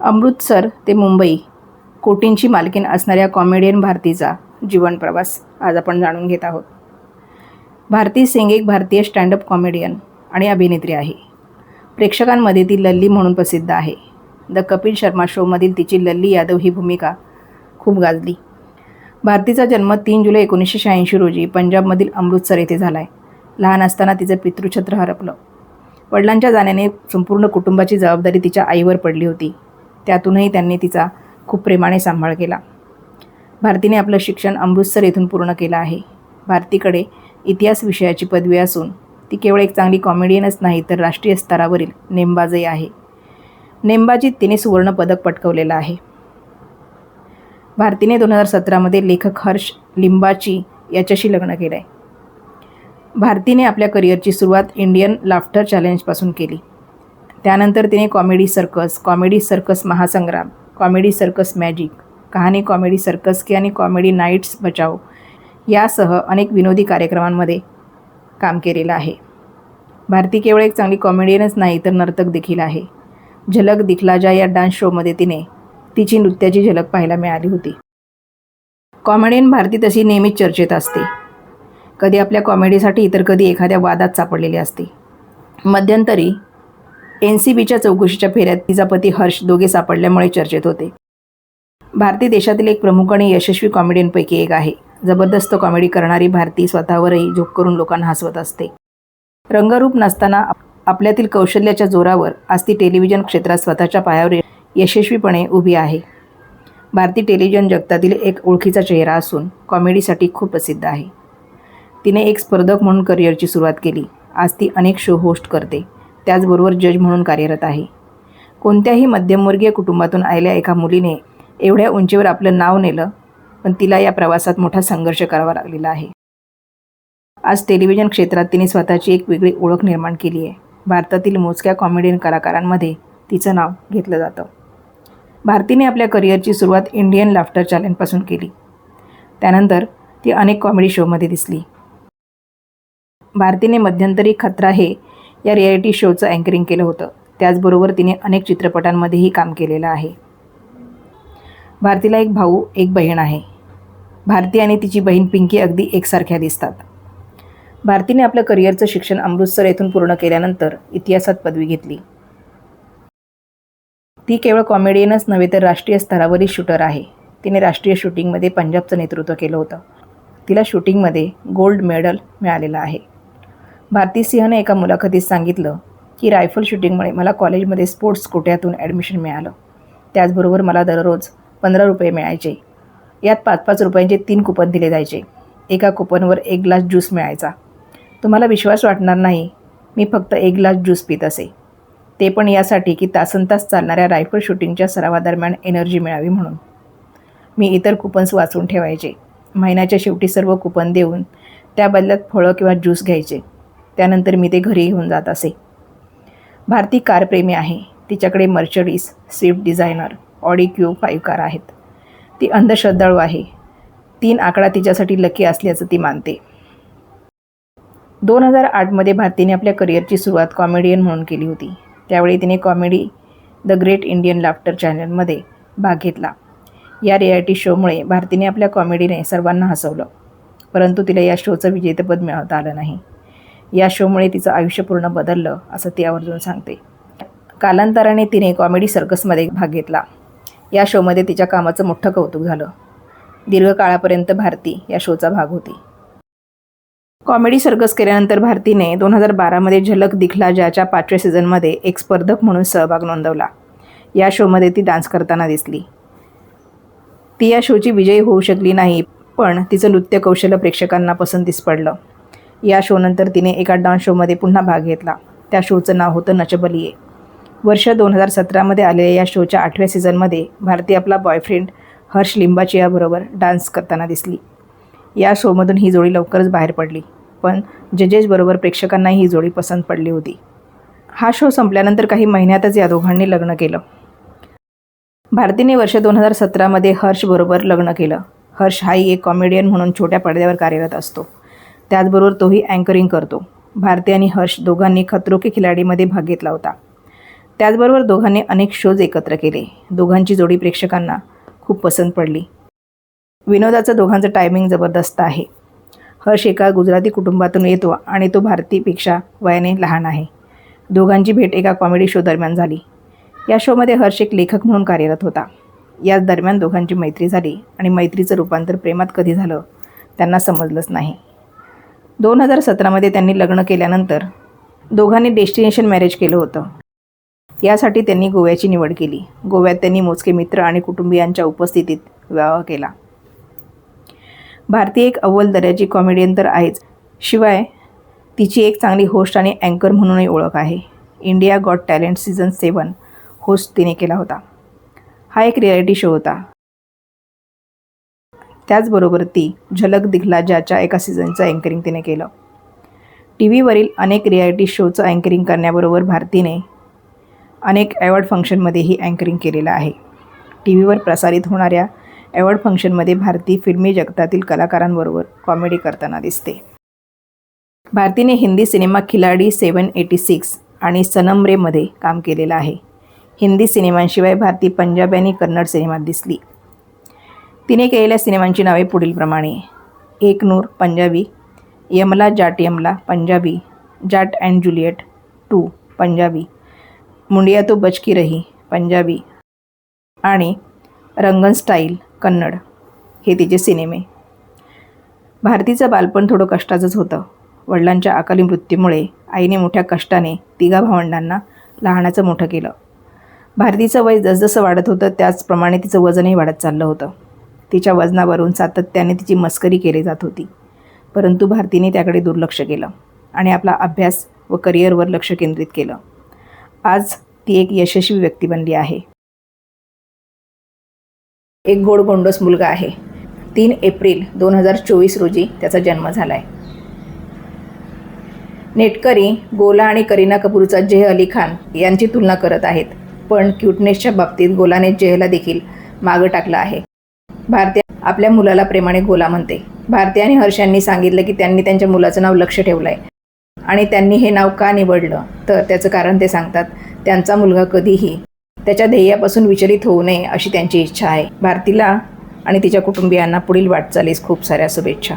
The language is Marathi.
अमृतसर ते मुंबई कोटींची मालकीण असणाऱ्या कॉमेडियन भारतीचा जीवन प्रवास आज आपण जाणून घेत आहोत. भारती सिंग एक भारतीय स्टँडअप कॉमेडियन आणि अभिनेत्री आहे. प्रेक्षकांमध्ये ती लल्ली म्हणून प्रसिद्ध आहे. द कपिल शर्मा शोमधील तिची लल्ली यादव ही भूमिका खूप गाजली. भारतीचा जन्म तीन जुलै एकोणीसशे शहाऐंशी रोजी पंजाबमधील अमृतसर येथे झाला आहे लहान असताना तिचं पितृछत्र हरपलं. वडिलांच्या जाण्याने संपूर्ण कुटुंबाची जबाबदारी तिच्या आईवर पडली होती. त्यातूनही त्यांनी तिचा खूप प्रेमाने सांभाळ केला. भारतीने आपलं शिक्षण अमृतसर येथून पूर्ण केलं आहे. भारतीकडे इतिहास विषयाची पदवी असून ती केवळ एक चांगली कॉमेडियनच नाही तर राष्ट्रीय स्तरावरील नेमबाजही आहे. नेमबाजीत तिने सुवर्ण पदक पटकवलेलं आहे. भारतीने दोन हजार सतरामध्ये लेखक हर्ष लिंबाची याच्याशी लग्न केलं आहे भारतीने आपल्या करिअरची सुरुवात इंडियन लाफ्टर चॅलेंजपासून केली. त्यानंतर तिने comedy circus comedy circus Mahasangram comedy circus magic कहाणी कॉमेडी सर्कस की आणि कॉमेडी नाईट्स बचाव यासह अनेक विनोदी कार्यक्रमांमध्ये काम केलेलं आहे. भारती केवळ एक चांगली कॉमेडियनच नाही तर नर्तक देखील आहे. झलक दिखलाजा या डान्स शोमध्ये तिने तिची नृत्याची झलक पाहायला मिळाली होती. कॉमेडियन भारती तशी नेहमीच चर्चेत असते. कधी आपल्या कॉमेडीसाठी इतर कधी एखाद्या वादात सापडलेली असते. मध्यंतरी एन सी बीच्या चौकशीच्या फेऱ्यात तिचा पती हर्ष दोघे सापडल्यामुळे चर्चेत होते. भारती देशातील एक प्रमुख आणि यशस्वी कॉमेडियनपैकी एक आहे. जबरदस्त कॉमेडी करणारी भारती स्वतःवरही झोप करून लोकांना हसवत असते. रंगरूप नसताना आपल्यातील कौशल्याच्या जोरावर आज ती टेलिव्हिजन क्षेत्रात स्वतःच्या पायावर यशस्वीपणे उभी आहे. भारती टेलिव्हिजन जगतातील एक ओळखीचा चेहरा असून कॉमेडीसाठी खूप प्रसिद्ध आहे. तिने एक स्पर्धक म्हणून करिअरची सुरुवात केली. आज ती अनेक शो होस्ट करते. त्याचबरोबर जज म्हणून कार्यरत आहे. कोणत्याही मध्यमवर्गीय कुटुंबातून आलेल्या एका मुलीने एवढ्या उंचीवर आपलं नाव नेलं पण तिला या प्रवासात मोठा संघर्ष करावा लागलेला आहे. आज टेलिव्हिजन क्षेत्रात तिने स्वतःची एक वेगळी ओळख निर्माण केली आहे. भारतातील मोजक्या कॉमेडियन कलाकारांमध्ये तिचं नाव घेतलं जातं. भारतीने आपल्या करिअरची सुरुवात इंडियन लाफ्टर चॅलेंजपासून केली. त्यानंतर ती अनेक कॉमेडी शोमध्ये दिसली. भारतीने मध्यंतरी खतरा हे या रियालिटी शोचं अँकरिंग केलं होतं. त्याचबरोबर तिने अनेक चित्रपटांमध्येही काम केलेलं आहे. भारतीला एक भाऊ एक बहीण आहे. भारती आणि तिची बहीण पिंकी अगदी एकसारख्या दिसतात. भारतीने आपलं करिअरचं शिक्षण अमृतसर येथून पूर्ण केल्यानंतर इतिहासात पदवी घेतली. ती केवळ कॉमेडियनच नव्हे तर राष्ट्रीय स्तरावरील शूटर आहे. तिने राष्ट्रीय शूटिंगमध्ये पंजाबचं नेतृत्व केलं होतं. तिला शूटिंगमध्ये गोल्ड मेडल मिळालेलं आहे. भारती सिंहने एका मुलाखतीत सांगितलं की रायफल शूटिंगमुळे मला कॉलेजमध्ये स्पोर्ट्स कोट्यातून ॲडमिशन मिळालं. त्याचबरोबर मला दररोज पंधरा रुपये मिळायचे. यात पाच पाच रुपयांचे तीन कुपन दिले जायचे. एका कुपनवर एक ग्लास ज्यूस मिळायचा. तुम्हाला विश्वास वाटणार नाही मी फक्त एक ग्लास ज्यूस पित असे. ते पण यासाठी की तासन तास चालणाऱ्या रायफल शूटिंगच्या सरावादरम्यान एनर्जी मिळावी म्हणून. मी इतर कुपन्स वाचून ठेवायचे. महिन्याच्या शेवटी सर्व कुपन देऊन त्या बदल्यात फळं किंवा ज्यूस घ्यायचे. त्यानंतर मी ते घरी घेऊन जात असे. भारती कारप्रेमी आहे. तिच्याकडे Mercedes Swift designer Audi Q five car आहेत. ती अंधश्रद्धाळू आहे. तीन आकडा तिच्यासाठी लकी असल्याचं ती मानते. दोन हजार आठमध्ये भारतीने आपल्या करिअरची सुरुवात कॉमेडियन म्हणून केली होती. त्यावेळी तिने comedy the great Indian laughter चॅनलमध्ये भाग घेतला. या रियालिटी शोमुळे भारतीने आपल्या कॉमेडीने सर्वांना हसवलं. परंतु तिला या शोचं विजेतेपद मिळवता आलं नाही. या शोमुळे तिचं आयुष्य पूर्ण बदललं असं ती आवर्जून सांगते. कालांतराने तिने कॉमेडी सर्कसमध्ये भाग घेतला. या शोमध्ये तिच्या कामाचं मोठं कौतुक झालं. दीर्घकाळापर्यंत भारती या शोचा भाग होती. कॉमेडी सर्कस केल्यानंतर भारतीने दोन हजार बारामध्ये झलक दिखला ज्याच्या पाचव्या सीझनमध्ये एक स्पर्धक म्हणून सहभाग नोंदवला. या शोमध्ये ती डान्स करताना दिसली. ती या शोची विजयी होऊ शकली नाही पण तिचं नृत्य कौशल्य प्रेक्षकांना पसंतीस पडलं. या शोनंतर तिने एका डान्स शोमध्ये पुन्हा भाग घेतला. त्या शोचं नाव होतं नचबलिये. वर्ष दोन हजार सतरामध्ये आलेल्या या शोच्या आठव्या सीझनमध्ये भारती आपला बॉयफ्रेंड हर्ष लिंबाचियाबरोबर डान्स करताना दिसली. या शोमधून ही जोडी लवकरच बाहेर पडली पण जजेसबरोबर प्रेक्षकांनाही ही जोडी पसंत पडली होती. हा शो संपल्यानंतर काही महिन्यातच या दोघांनी लग्न केलं. भारतीने वर्ष दोन हजार सतरामध्ये हर्षबरोबर लग्न केलं. हर्ष हाही एक कॉमेडियन म्हणून छोट्या पडद्यावर कार्यरत असतो. त्याचबरोबर तोही अँकरिंग करतो. भारती आणि हर्ष दोघांनी खतरो के खिलाडीमध्ये भाग घेतला होता. त्याचबरोबर दोघांनी अनेक शोज एकत्र केले. दोघांची जोडी प्रेक्षकांना खूप पसंत पडली. विनोदाचं दोघांचं टायमिंग जबरदस्त आहे. हर्ष एका गुजराती कुटुंबातून येतो आणि तो भारतीपेक्षा वयाने लहान आहे. दोघांची भेट एका कॉमेडी शो दरम्यान झाली. या शोमध्ये हर्ष एक लेखक म्हणून कार्यरत होता. याच दरम्यान दोघांची मैत्री झाली आणि मैत्रीचं रूपांतर प्रेमात कधी झालं त्यांना समजलंच नाही. दोन हजार सतरामध्ये त्यांनी लग्न केल्यानंतर दोघांनी डेस्टिनेशन मॅरेज केलं होतं. यासाठी त्यांनी गोव्याची निवड केली. गोव्यात त्यांनी मोजके मित्र आणि कुटुंबियांच्या उपस्थितीत विवाह केला. भारती एक अव्वल दर्जाची कॉमेडियन तर आहेच. शिवाय तिची एक चांगली होस्ट आणि अँकर म्हणूनही ओळख आहे. India got talent season seven host तिने केला होता. हा एक रियालिटी शो होता. त्याचबरोबर ती झलक दिखलाजाच्या एका सीझनचं अँकरिंग तिने केलं. टी व्हीवरील अनेक रियालिटी शोचं अँकरिंग करण्याबरोबर भारतीने अनेक अवॉर्ड फंक्शनमध्येही अँकरिंग केलेलं आहे. टी व्हीवर प्रसारित होणाऱ्या अवॉर्ड फंक्शनमध्ये भारती फिल्मी जगतातील कलाकारांबरोबर कॉमेडी करताना दिसते. भारतीने Hindi cinema Khiladi seven eighty six आणि सनम रेमध्ये काम केलेलं आहे. हिंदी सिनेमांशिवाय भारती पंजाबी आणि कन्नड सिनेमात दिसली. तिने केलेल्या सिनेमांची नावे पुढीलप्रमाणे एक Noor Punjabi. Yamla Jatt Yamla Punjabi. Jatt and Juliet two Punjabi. Mundiyan To Bachke रही पंजाबी. आणि रंगन स्टाईल कन्नड. हे तिचे सिनेमे. भारतीचं बालपण थोडं कष्टाचंच होतं. वडिलांच्या अकाली मृत्यूमुळे आईने मोठ्या कष्टाने तिघा भावंडांना लहानाचं मोठं केलं. भारतीचं वय जसजसं वाढत होतं त्याचप्रमाणे तिचं वजनही वाढत चाललं होतं. तिच्या वजनावरून सातत्याने तिची मस्करी केली जात होती. परंतु भारतीने त्याकडे दुर्लक्ष केलं आणि आपला अभ्यास व करिअरवर लक्ष केंद्रित केलं. आज ती एक यशस्वी व्यक्ती बनली आहे. एक गोड गोंडस मुलगा आहे. तीन एप्रिल दोन हजार चोवीस रोजी त्याचा जन्म झाला आहे नेटकरी गोला आणि करीना कपूरचा जेह अली खान यांची तुलना करत आहेत पण क्यूटनेसच्या बाबतीत गोलाने जेहला देखील मागं टाकलं आहे. भारतीय आपल्या मुलाला प्रेमाने गोला म्हणते. भारती आणि हर्ष यांनी सांगितलं की त्यांनी त्यांच्या मुलाचं नाव लक्ष ठेवलं आहे आणि त्यांनी हे नाव का निवडलं? तर त्याचं कारण ते सांगतात त्यांचा मुलगा कधीही त्याच्या ध्येयापासून विचलित होऊ नये अशी त्यांची इच्छा आहे. भारतीला आणि तिच्या कुटुंबियांना पुढील वाटचालीस खूप साऱ्या शुभेच्छा.